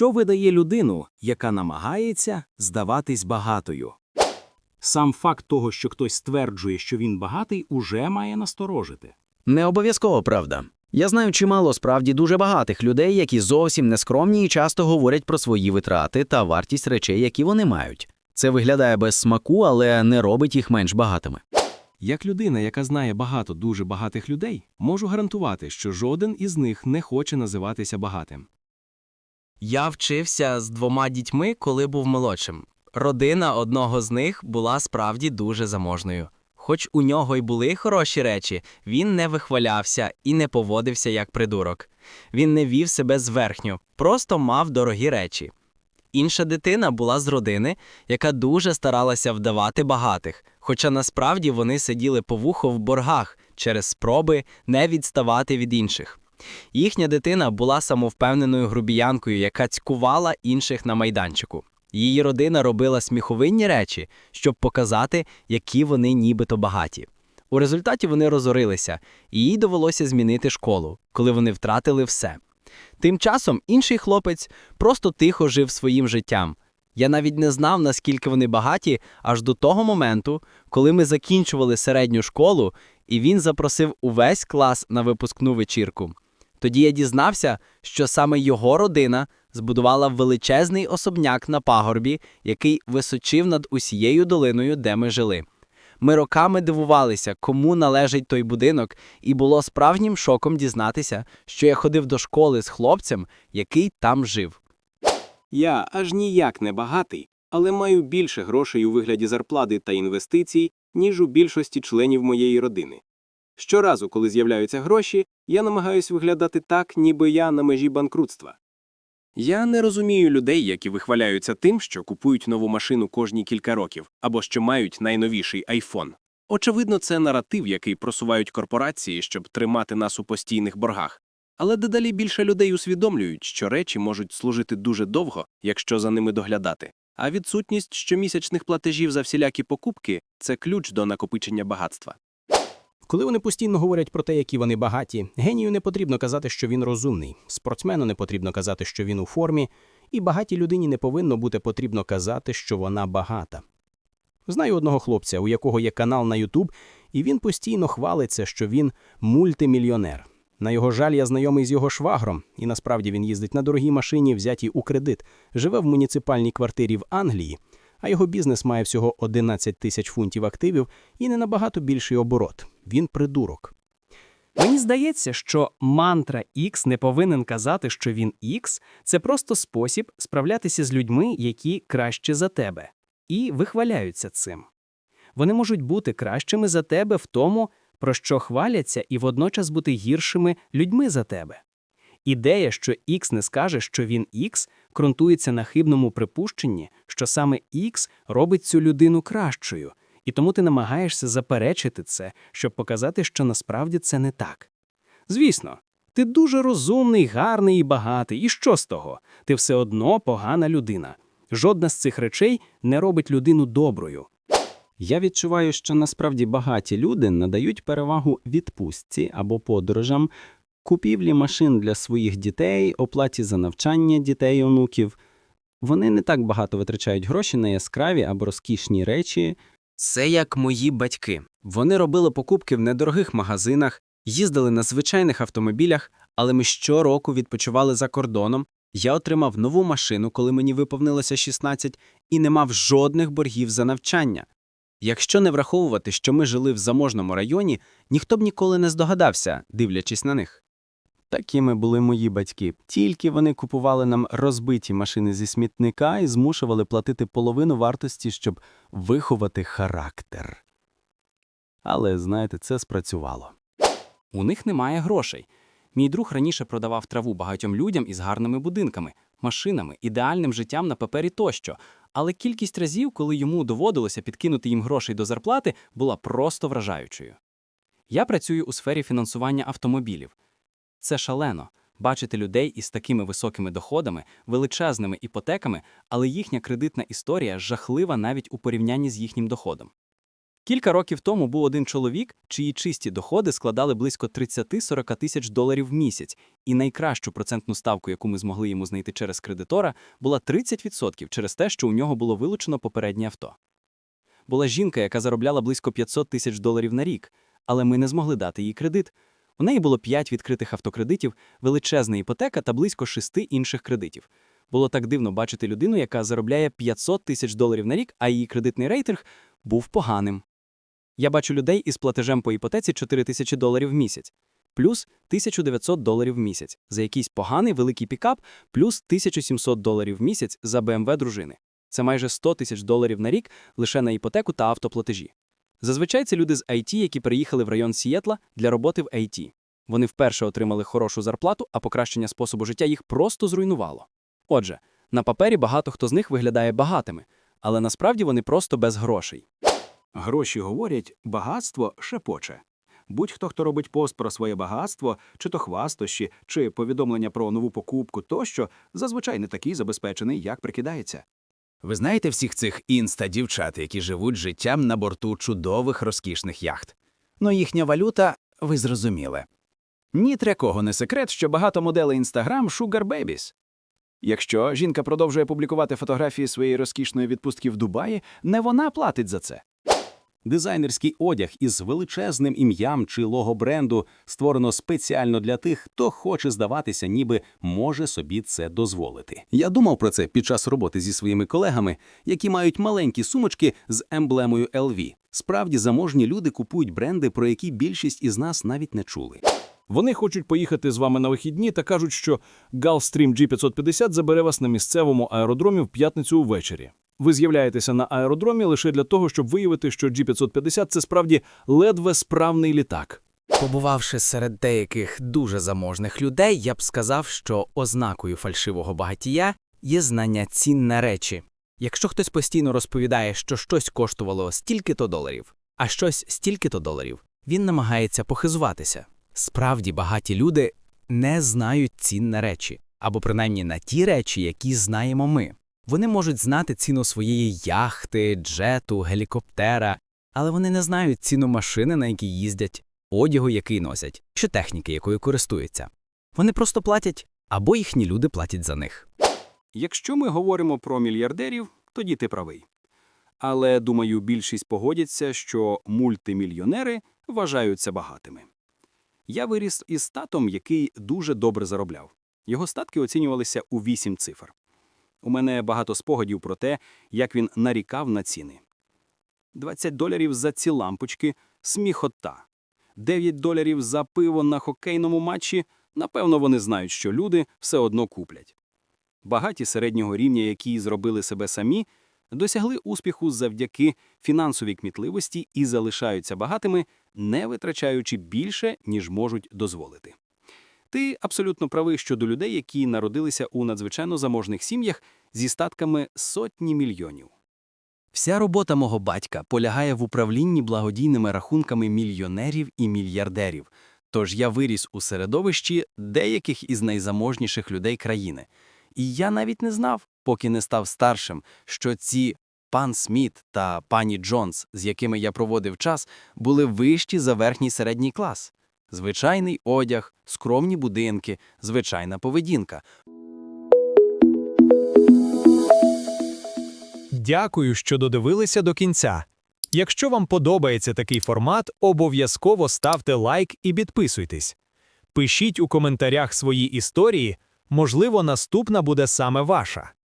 Що видає людину, яка намагається здаватись багатою? Сам факт того, що хтось стверджує, що він багатий, уже має насторожити. Не обов'язково правда. Я знаю чимало справді дуже багатих людей, які зовсім не скромні і часто говорять про свої витрати та вартість речей, які вони мають. Це виглядає без смаку, але не робить їх менш багатими. Як людина, яка знає багато дуже багатих людей, можу гарантувати, що жоден із них не хоче називатися багатим. Я вчився з двома дітьми, коли був молодшим. Родина одного з них була справді дуже заможною. Хоч у нього й були хороші речі, він не вихвалявся і не поводився як придурок. Він не вів себе зверхньо, просто мав дорогі речі. Інша дитина була з родини, яка дуже старалася вдавати багатих, хоча насправді вони сиділи по вухо в боргах через спроби не відставати від інших. Їхня дитина була самовпевненою грубіянкою, яка цькувала інших на майданчику. Її родина робила сміховинні речі, щоб показати, які вони нібито багаті. У результаті вони розорилися, і їй довелося змінити школу, коли вони втратили все. Тим часом інший хлопець просто тихо жив своїм життям. Я навіть не знав, наскільки вони багаті, аж до того моменту, коли ми закінчували середню школу, і він запросив увесь клас на випускну вечірку. Тоді я дізнався, що саме його родина збудувала величезний особняк на пагорбі, який височив над усією долиною, де ми жили. Ми роками дивувалися, кому належить той будинок, і було справжнім шоком дізнатися, що я ходив до школи з хлопцем, який там жив. Я аж ніяк не багатий, але маю більше грошей у вигляді зарплати та інвестицій, ніж у більшості членів моєї родини. Щоразу, коли з'являються гроші, я намагаюся виглядати так, ніби я на межі банкрутства. Я не розумію людей, які вихваляються тим, що купують нову машину кожні кілька років або що мають найновіший айфон. Очевидно, це наратив, який просувають корпорації, щоб тримати нас у постійних боргах. Але дедалі більше людей усвідомлюють, що речі можуть служити дуже довго, якщо за ними доглядати. А відсутність щомісячних платежів за всілякі покупки це ключ до накопичення багатства. Коли вони постійно говорять про те, які вони багаті, генію не потрібно казати, що він розумний, спортсмену не потрібно казати, що він у формі, і багатій людині не повинно бути потрібно казати, що вона багата. Знаю одного хлопця, у якого є канал на Ютуб, і він постійно хвалиться, що він мультимільйонер. На його жаль, я знайомий з його швагром, і насправді він їздить на дорогій машині, взятій у кредит, живе в муніципальній квартирі в Англії, а його бізнес має всього 11 тисяч фунтів активів і не набагато більший оборот. Він придурок. Мені здається, що мантра X не повинен казати, що він X – це просто спосіб справлятися з людьми, які краще за тебе, і вихваляються цим. Вони можуть бути кращими за тебе в тому, про що хваляться, і водночас бути гіршими людьми за тебе. Ідея, що X не скаже, що він X, ґрунтується на хибному припущенні, що саме X робить цю людину кращою, і тому ти намагаєшся заперечити це, щоб показати, що насправді це не так. Звісно, ти дуже розумний, гарний і багатий, і що з того? Ти все одно погана людина. Жодна з цих речей не робить людину доброю. Я відчуваю, що насправді багаті люди надають перевагу відпустці або подорожам, купівлі машин для своїх дітей, оплаті за навчання дітей і онуків. Вони не так багато витрачають гроші на яскраві або розкішні речі. Це як мої батьки. Вони робили покупки в недорогих магазинах, їздили на звичайних автомобілях, але ми щороку відпочивали за кордоном. Я отримав нову машину, коли мені виповнилося 16, і не мав жодних боргів за навчання. Якщо не враховувати, що ми жили в заможному районі, ніхто б ніколи не здогадався, дивлячись на них. Такими були мої батьки. Тільки вони купували нам розбиті машини зі смітника і змушували платити половину вартості, щоб виховати характер. Але, знаєте, це спрацювало. У них немає грошей. Мій друг раніше продавав траву багатьом людям із гарними будинками, машинами, ідеальним життям на папері тощо. Але кількість разів, коли йому доводилося підкинути їм грошей до зарплати, була просто вражаючою. Я працюю у сфері фінансування автомобілів. Це шалено бачити людей із такими високими доходами, величезними іпотеками, але їхня кредитна історія жахлива навіть у порівнянні з їхнім доходом. Кілька років тому був один чоловік, чиї чисті доходи складали близько 30-40 тисяч доларів в місяць, і найкращу процентну ставку, яку ми змогли йому знайти через кредитора, була 30% через те, що у нього було вилучено попереднє авто. Була жінка, яка заробляла близько 500 тисяч доларів на рік, але ми не змогли дати їй кредит. У неї було 5 відкритих автокредитів, величезна іпотека та близько 6 інших кредитів. Було так дивно бачити людину, яка заробляє 500 тисяч доларів на рік, а її кредитний рейтинг був поганим. Я бачу людей із платежем по іпотеці 4 тисячі доларів в місяць, плюс 1900 доларів в місяць за якийсь поганий великий пікап, плюс 1700 доларів в місяць за БМВ дружини. Це майже 100 тисяч доларів на рік лише на іпотеку та автоплатежі. Зазвичай це люди з IT, які приїхали в район Сієтла для роботи в IT. Вони вперше отримали хорошу зарплату, а покращення способу життя їх просто зруйнувало. Отже, на папері багато хто з них виглядає багатими, але насправді вони просто без грошей. Гроші говорять, багатство шепоче. Будь-хто, хто робить пост про своє багатство, чи то хвастощі, чи повідомлення про нову покупку тощо, зазвичай не такий забезпечений, як прикидається. Ви знаєте всіх цих інста-дівчат, які живуть життям на борту чудових розкішних яхт. Ну їхня валюта, ви зрозуміли. Ні для кого не секрет, що багато моделей Instagram – Sugar Babies. Якщо жінка продовжує публікувати фотографії своєї розкішної відпустки в Дубаї, не вона платить за це. Дизайнерський одяг із величезним ім'ям чи лого бренду створено спеціально для тих, хто хоче здаватися, ніби може собі це дозволити. Я думав про це під час роботи зі своїми колегами, які мають маленькі сумочки з емблемою LV. Справді заможні люди купують бренди, про які більшість із нас навіть не чули. Вони хочуть поїхати з вами на вихідні та кажуть, що Gulfstream G550 забере вас на місцевому аеродромі в п'ятницю увечері. Ви з'являєтеся на аеродромі лише для того, щоб виявити, що G550 – це справді ледве справний літак. Побувавши серед деяких дуже заможних людей, я б сказав, що ознакою фальшивого багатія є знання цін на речі. Якщо хтось постійно розповідає, що щось коштувало стільки-то доларів, а щось стільки-то доларів, він намагається похизуватися. Справді багаті люди не знають цін на речі, або принаймні на ті речі, які знаємо ми. Вони можуть знати ціну своєї яхти, джету, гелікоптера, але вони не знають ціну машини, на якій їздять, одягу, який носять, чи техніки, якою користуються. Вони просто платять, або їхні люди платять за них. Якщо ми говоримо про мільярдерів, тоді ти правий. Але, думаю, більшість погодяться, що мультимільйонери вважаються багатими. Я виріс із татом, який дуже добре заробляв. Його статки оцінювалися у вісім цифр. У мене багато спогадів про те, як він нарікав на ціни. 20 доларів за ці лампочки – сміхота. 9 доларів за пиво на хокейному матчі – напевно, вони знають, що люди все одно куплять. Багаті середнього рівня, які зробили себе самі, досягли успіху завдяки фінансовій кмітливості і залишаються багатими, не витрачаючи більше, ніж можуть дозволити. Ти абсолютно правий щодо людей, які народилися у надзвичайно заможних сім'ях зі статками сотні мільйонів. Вся робота мого батька полягає в управлінні благодійними рахунками мільйонерів і мільярдерів. Тож я виріс у середовищі деяких із найзаможніших людей країни. І я навіть не знав, поки не став старшим, що ці пан Сміт та пані Джонс, з якими я проводив час, були вищі за верхній середній клас. Звичайний одяг, скромні будинки, звичайна поведінка. Дякую, що додивилися до кінця. Якщо вам подобається такий формат, обов'язково ставте лайк і підписуйтесь. Пишіть у коментарях свої історії, можливо, наступна буде саме ваша.